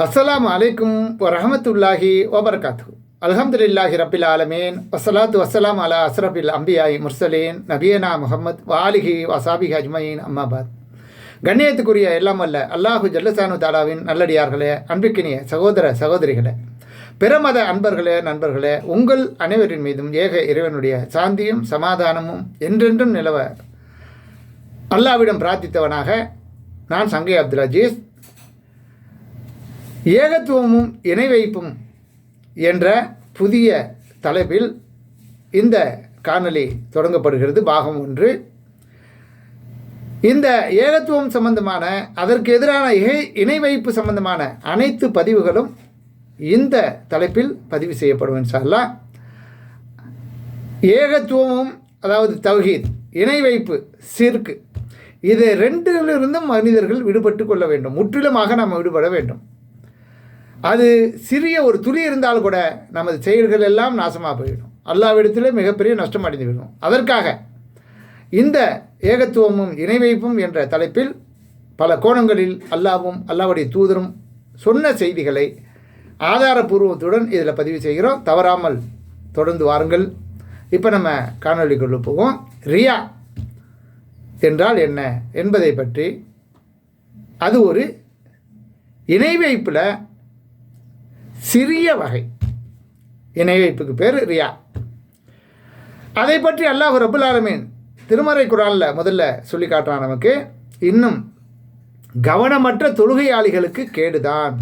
அஸ்லாம் அலைக்கும் ரஹமத்துல்லாஹி வபரகாத்து அல்ஹம்துலில்லாஹி ரபில் ஆலமீன். வஸ்ஸலாத்து வசலாம் அலா அஸ்ரஃபில் அம்பியாய் முர்சலீன். நபியனா முகமது வாலிஹி வசாபிஹி அஜ்மயின். அம்மாபாத் கண்ணியத்துக்குரிய எல்லாம் அல்ல அல்லாஹு ஜல்லசானு தாலாவின் நல்லடியார்களே அன்பிக்கினிய சகோதர சகோதரிகளே. பிறமத அன்பர்களே நண்பர்களே உங்கள் அனைவரின் மீதும் ஏக இறைவனுடைய சாந்தியும் சமாதானமும் என்றென்றும் நிலவ. அல்லாவிடம் பிரார்த்தித்தவனாக நான் சங்கை அப்துல் அஜீஸ். ஏகத்துவமும் இணை வைப்பும் என்ற புதிய தலைப்பில் இந்த காணொலி தொடங்கப்படுகிறது. பாகம் ஒன்று. இந்த ஏகத்துவம் சம்பந்தமான அதற்கு எதிரான இகை இணை வைப்பு சம்பந்தமான அனைத்து பதிவுகளும் இந்த தலைப்பில் பதிவு செய்யப்படும் இன்ஷால்லா ஏகத்துவமும் அதாவது தௌஹீத் இணை வைப்பு சிற்கு இது ரெண்டிலிருந்தும் மனிதர்கள் விடுபட்டு கொள்ள வேண்டும். முற்றிலுமாக நாம் விடுபட வேண்டும். அது சிறிய ஒரு துளி இருந்தால் கூட நமது செயல்கள் எல்லாம் நாசமாக போயிடும். அல்லாவிடத்தில் மிகப்பெரிய நஷ்டம் அடைந்து விடும். அதற்காக இந்த ஏகத்துவமும் இணைவைப்பும் என்ற தலைப்பில் பல கோணங்களில் அல்லாவும் அல்லாவுடைய தூதரும் சொன்ன செய்திகளை ஆதாரபூர்வத்துடன் இதில் பதிவு செய்கிறோம். தவறாமல் தொடர்ந்து வாருங்கள். இப்போ நம்ம காணொலிக்குள்ளே போவோம். ரியா என்றால் என்ன என்பதை பற்றி. அது ஒரு இணை வைப்பில் சிறிய வகை. இணை வைப்புக்கு பேர் ரியா. அதை பற்றி அல்லாஹ் ரபுல் ஆலமீன் திருமறை குரானில் முதல்ல சொல்லி காட்டுறான் நமக்கு. இன்னும் கவனமற்ற தொழுகையாளிகளுக்கு கேடுதான்.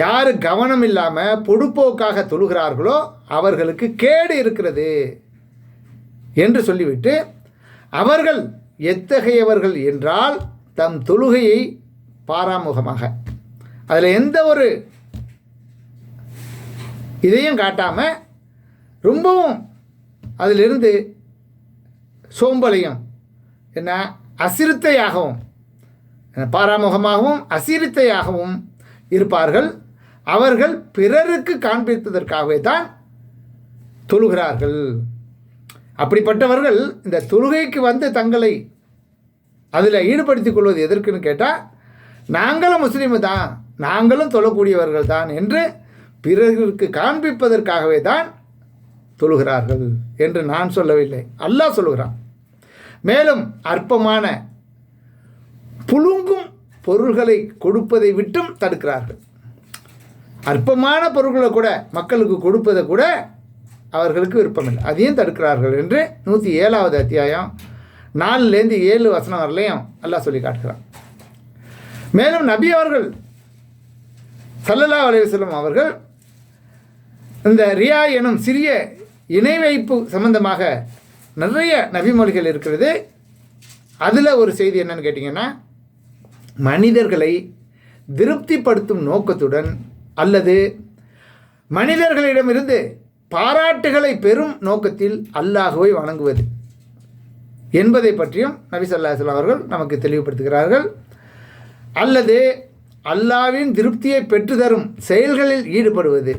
யார் கவனம் இல்லாமல் பொடுப்போக்காக தொழுகிறார்களோ அவர்களுக்கு கேடு இருக்கிறது என்று சொல்லிவிட்டு அவர்கள் எத்தகையவர்கள் என்றால் தம் தொழுகையை பாராமுகமாக அதில் எந்த ஒரு இதையும் காட்டாமல் ரொம்பவும் அதிலிருந்து சோம்பலையும் என்ன அசிறுத்தையாகவும் பாராமுகமாகவும் அசிறுத்தையாகவும் இருப்பார்கள். அவர்கள் பிறருக்கு காண்பிப்பதற்காகவே தான் தொழுகிறார்கள். அப்படிப்பட்டவர்கள் இந்த தொழுகைக்கு வந்து தங்களை அதில் ஈடுபடுத்திக் கொள்வது எதற்குன்னு கேட்டால் நாங்களும் முஸ்லீமு தான் நாங்களும் தொழக்கூடியவர்கள் தான் என்று பிறருக்கு காண்பிப்பதற்காகவே தான் தொழுகிறார்கள் என்று நான் சொல்லவில்லை. அல்லாஹ் சொல்லுகிறான். மேலும் அற்பமான புழுங்கும் பொருள்களை கொடுப்பதை விட்டும் தடுக்கிறார்கள். அற்பமான பொருள்களை கூட மக்களுக்கு கொடுப்பதை கூட அவர்களுக்கு விருப்பமில்லை. அதையும் தடுக்கிறார்கள் என்று நூற்றி ஏழாவது அத்தியாயம் நாலுலேருந்து ஏழு வசனம் வரலையும் அல்லாஹ் சொல்லி காட்டுகிறான். மேலும் நபி அவர்கள் சல்லல்லா அலைவசல்லம் அவர்கள் இந்த ரியா எனும் சிறிய இணை வைப்பு சம்பந்தமாக நிறைய நபிமொழிகள் இருக்கிறது. அதில் ஒரு செய்தி என்னன்னு கேட்டிங்கன்னா மனிதர்களை திருப்திப்படுத்தும் நோக்கத்துடன் அல்லது மனிதர்களிடமிருந்து பாராட்டுகளை பெறும் நோக்கத்தில் அல்லாஹுவை வணங்குவது என்பதை பற்றியும் நபி சொல்லாஹ் அவர்கள் நமக்கு தெளிவுபடுத்துகிறார்கள். அல்லது அல்லாவின் திருப்தியை பெற்று தரும் செயல்களில் ஈடுபடுவது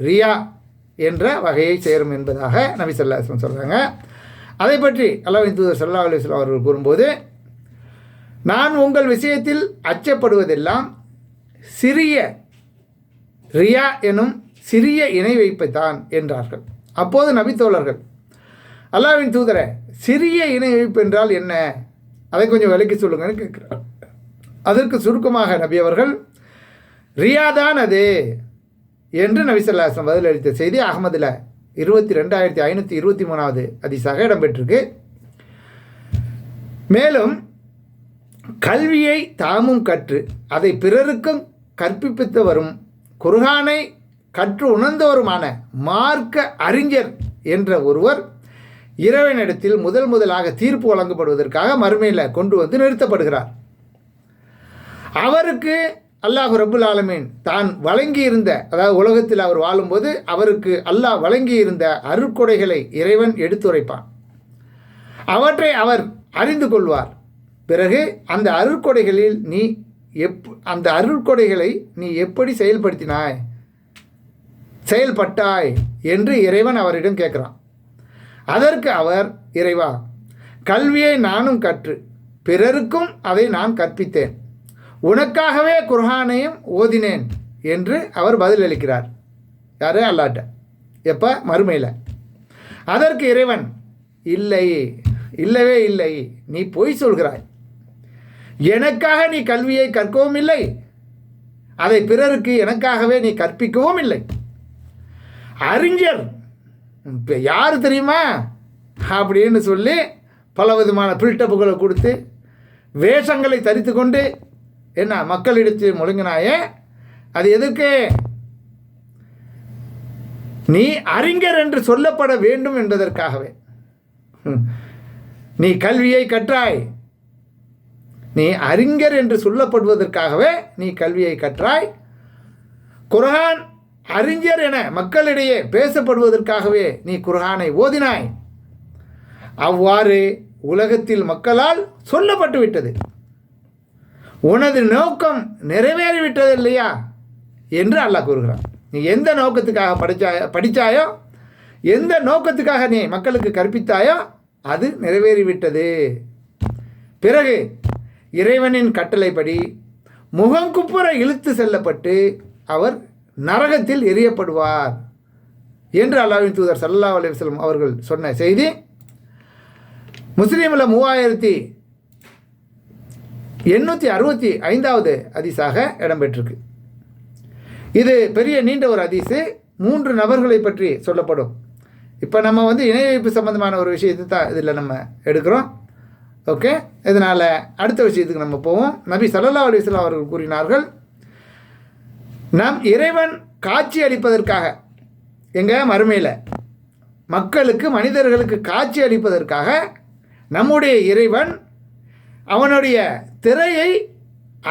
ரியா என்ற வகையை சேரும் என்பதாக நபி சொல்லாஸ்லம் சொல்கிறாங்க அதை பற்றி அல்லாவின் தூதர் சல்லா அலுவலாம் அவர்கள் கூறும்போது நான் உங்கள் விஷயத்தில் அச்சப்படுவதெல்லாம் சிறிய ரியா எனும் சிறிய இணை வைப்பைத்தான் என்றார்கள். அப்போது நபித்தோழர்கள் அல்லாவின் தூதரை சிறிய இணை வைப்பு என்றால் என்ன? அதை கொஞ்சம் விலக்கி சொல்லுங்கன்னு கேட்குறார். அதற்கு சுருக்கமாக நபி அவர்கள் ரியாதான் அது. என்று நபிசல்லாஸ்லம் பதிலளித்த செய்தி அகமதில் இருபத்தி ரெண்டாயிரத்தி ஐநூற்றி இருபத்தி மூணாவது அதிசாக இடம்பெற்றிருக்கு. மேலும் கல்வியை தாமும் கற்று அதை பிறருக்கும் கற்பிப்பித்து வரும் குர்ஹானை கற்று உணர்ந்தவருமான மார்க்க அறிஞர் என்ற ஒருவர் இறைவனிடத்தில் முதல் முதலாக தீர்ப்பு வழங்கப்படுவதற்காக மறுமையில் கொண்டு வந்து நிறுத்தப்படுகிறார். அவருக்கு அல்லாஹு ரபுல் ஆலமீன் தான் வழங்கியிருந்த அதாவது உலகத்தில் அவர் வாழும்போது அவருக்கு அல்லாஹ் வழங்கியிருந்த அருட்கொடைகளை இறைவன் எடுத்துரைப்பான். அவற்றை அவர் அறிந்து கொள்வார். பிறகு அந்த அருட்கொடைகளில் நீ எப் அந்த அருட்கொடைகளை நீ எப்படி செயல்படுத்தினாய் செயல்பட்டாய் என்று இறைவன் அவரிடம் கேட்குறான். அதற்கு அவர் இறைவா கல்வியை நானும் கற்று பிறருக்கும் அதை நான் கற்பித்தேன். உனக்காகவே குர்ஹானையும் ஓதினேன் என்று அவர் பதிலளிக்கிறார். யாரு? அல்லாட்ட. எப்போ? மறுமையில். அதற்கு இறைவன் இல்லை இல்லவே இல்லை நீ பொய் சொல்கிறாய். எனக்காக நீ கல்வியை கற்கவும் இல்லை. அதை பிறருக்கு எனக்காகவே நீ கற்பிக்கவும் இல்லை. அறிஞர் இப்போ யார் தெரியுமா? அப்படின்னு சொல்லி பல விதமான பில்டப்புகளை கொடுத்து வேஷங்களை தரித்து கொண்டு என்ன மக்களிடத்தில் முழுங்கினாயே? அது எதுக்கு? நீ அறிஞர் என்று சொல்லப்பட வேண்டும் என்பதற்காகவே. ம். நீ கல்வியை கற்றாய். நீ அறிஞர் என்று சொல்லப்படுவதற்காகவே நீ கல்வியை கற்றாய். குர்ஹான் அறிஞர் என மக்களிடையே பேசப்படுவதற்காகவே நீ குர்ஹானை ஓதினாய். அவ்வாறு உலகத்தில் மக்களால் சொல்லப்பட்டு விட்டது உனது நோக்கம் நிறைவேறிவிட்டது இல்லையா என்று அல்லாஹ் கூறுகிறான். நீ எந்த நோக்கத்துக்காக படிச்சாயோ படித்தாயோ எந்த நோக்கத்துக்காக நீ மக்களுக்கு கற்பித்தாயோ அது நிறைவேறிவிட்டது. பிறகு இறைவனின் கட்டளைப்படி முகங்குப்புற இழுத்து செல்லப்பட்டு அவர் நரகத்தில் எரியப்படுவார் என்று அல்லாவின் தூதர் சல்லா அலுவலம் அவர்கள் சொன்ன செய்தி. முஸ்லீமில் மூவாயிரத்தி எண்ணூற்றி அறுபத்தி ஐந்தாவது அதிசாக இடம்பெற்றிருக்கு இது பெரிய நீண்ட ஒரு அதிசு மூன்று நபர்களை பற்றி சொல்லப்படும். இப்போ நம்ம வந்து இணை வைப்பு ஒரு விஷயத்தை தான் இதில் நம்ம எடுக்கிறோம். ஓகே? இதனால் அடுத்த விஷயத்துக்கு நம்ம போவோம். நபி சல்லா அலிஸ்லாம் அவர்கள் கூறினார்கள் நம் இறைவன் காட்சி அளிப்பதற்காக எங்கள் மறுமையில். மக்களுக்கு மனிதர்களுக்கு காட்சி அளிப்பதற்காக நம்முடைய இறைவன் அவனுடைய திரையை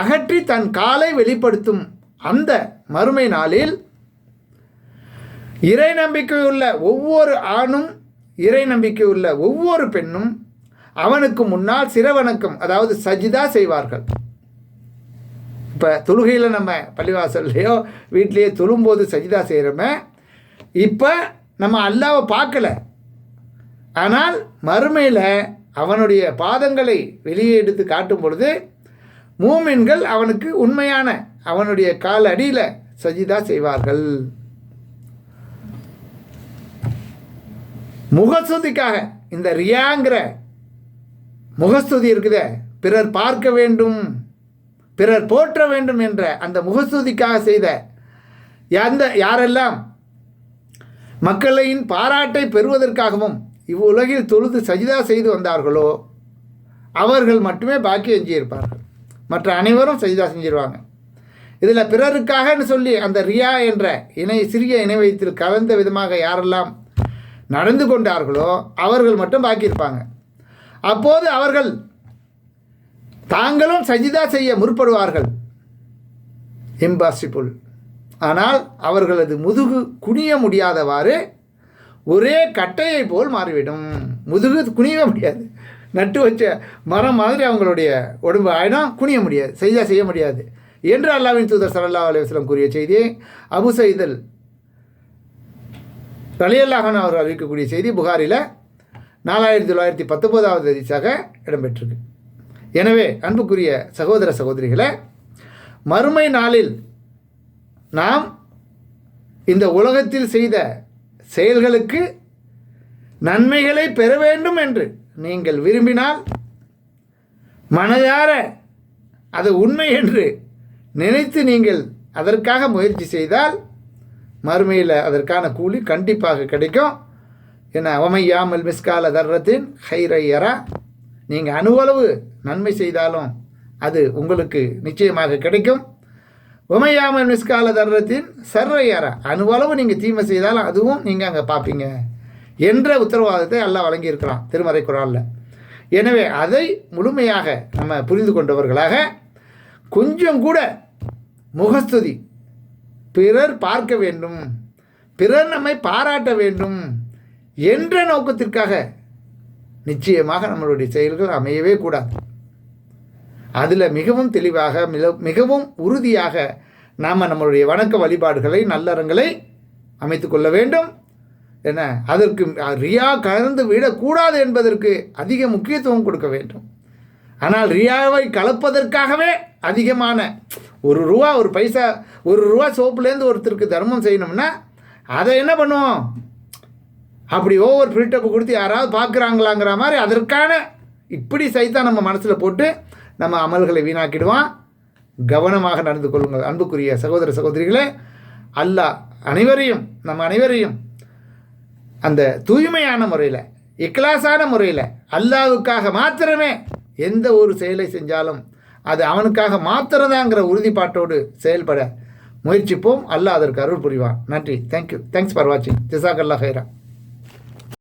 அகற்றி தன் காலை வெளிப்படுத்தும் அந்த மறுமை நாளில் இறை நம்பிக்கையுள்ள ஒவ்வொரு ஆணும் இறை நம்பிக்கையுள்ள ஒவ்வொரு பெண்ணும் அவனுக்கு முன்னால் சிறவணக்கம் அதாவது சஜிதா செய்வார்கள். இப்போ தொழுகையில் நம்ம பள்ளிவாசல்லையோ வீட்லேயே தொழும்போது சஜிதா செய்கிறோமே இப்போ நம்ம அல்லாவை பார்க்கல. ஆனால் மறுமையில் அவனுடைய பாதங்களை வெளியே எடுத்து காட்டும் பொழுது மூமின்கள் அவனுக்கு உண்மையான அவனுடைய கால் அடியில் சஜிதா செய்வார்கள். முகஸ்துதிக்காக இந்த ரியாங்கிற முகஸ்துதி இருக்குத பிறர் பார்க்க வேண்டும் பிறர் போற்ற வேண்டும் என்ற அந்த முகஸ்துதிக்காக செய்த அந்த யாரெல்லாம் மக்களின் பாராட்டை பெறுவதற்காகவும் இவ்வுலகில் தொழுது சஜிதா செய்து வந்தார்களோ அவர்கள் மட்டுமே பாக்கி எஞ்சியிருப்பார்கள் மற்ற அனைவரும் சஜிதா செஞ்சிருவாங்க. இதில் பிறருக்காகன்னு சொல்லி அந்த ரியா என்ற இணை சிறிய இணை வைத்தில் கலந்த விதமாக யாரெல்லாம் நடந்து கொண்டார்களோ அவர்கள் மட்டும் பாக்கியிருப்பாங்க. அப்போது அவர்கள் தாங்களும் சஜிதா செய்ய முற்படுவார்கள். இம்பாசிபிள் ஆனால் அவர்களது முதுகு குனிய முடியாதவாறு ஒரே கட்டையை போல் மாறிவிடும். முதுகு குனிய முடியாது. நட்டு வச்ச மரம் மாதிரி அவங்களுடைய உடம்பு ஆயிடும் குனிய முடியாது சஜிதா செய்ய முடியாது. என்று அல்லாவின் தூதர் சல்லா அலுவலம் கூறிய செய்தியை அபு சைதல் ரலியல்லாஹன் அவர் அறிவிக்கக்கூடிய செய்தி புகாரில் நாலாயிரத்தி தொள்ளாயிரத்தி பத்தொம்போதாவது அதிசாக இடம்பெற்றிருக்கு. எனவே அன்புக்குரிய சகோதர சகோதரிகளை மறுமை நாளில் நாம் இந்த உலகத்தில் செய்த செயல்களுக்கு நன்மைகளை பெற வேண்டும் என்று நீங்கள் விரும்பினால் மனதார அது உண்மை என்று நினைத்து நீங்கள் அதற்காக முயற்சி செய்தால் மறுமையில் அதற்கான கூலி கண்டிப்பாக கிடைக்கும். என அவமையாமல் மிஸ்கால தர்றத்தின் ஹைரையரா நீங்கள் அணுவளவு நன்மை செய்தாலும் அது உங்களுக்கு நிச்சயமாக கிடைக்கும். உமையாமல் மிஸ்கால தர்றத்தின் சர்ரையரா. அணுவளவு நீங்கள் தீமை செய்தாலும் அதுவும் நீங்கள் அங்கே பார்ப்பீங்க என்ற உத்தரவாதத்தை எல்லாம் வழங்கியிருக்கிறான் திருமறை குராலில் எனவே அதை முழுமையாக நம்ம புரிந்து கொண்டவர்களாக கொஞ்சம் கூட முகஸ்துதி. பிறர் பார்க்க வேண்டும். பிறர் நம்மை பாராட்ட வேண்டும் என்ற நோக்கத்திற்காக நிச்சயமாக நம்மளுடைய செயல்கள் அமையவே கூடாது. அதில் மிகவும் தெளிவாக மிக- மிகவும் உறுதியாக நாம் நம்மளுடைய வணக்க வழிபாடுகளை நல்லறங்களை அமைத்து கொள்ள வேண்டும். என்ன? அதற்கு ரியா கலந்து விடக்கூடாது என்பதற்கு அதிக முக்கியத்துவம் கொடுக்க வேண்டும். ஆனால் ரியாவை கலப்பதற்காகவே அதிகமான ஒரு ரூபா ஒரு பைசா ஒரு ரூபா சோப்புலேருந்து ஒருத்தருக்கு தர்மம் செய்யணும்னா அதை என்ன பண்ணுவோம்? அப்படி ஓவர் பில்டப் கொடுத்து யாராவது பார்க்குறாங்களாங்கிற மாதிரி அதற்கான இப்படி சைத்தான் நம்ம மனசில் போட்டு நம்ம அமல்களை வீணாக்கிடுவான். கவனமாக நடந்து கொள்ளுங்கள். அன்புக்குரிய சகோதர சகோதரிகளே அல்லாஹ் அனைவரையும் நம்ம அனைவரையும் அந்த தூய்மையான முறையில் இக்லாஸான முறையில் அல்லாவுக்காக மாத்திரமே எந்த ஒரு செயலை செஞ்சாலும் அது அவனுக்காக மாத்திரதாங்கிற உறுதிப்பாட்டோடு செயல்பட முயற்சிப்போம். அல்லாஹ் அதற்கு அருள் புரிவான். நன்றி. தேங்க்யூ தேங்க்ஸ் ஃபார் வாட்சிங் ஜிசாக் அல்லா ஹைரா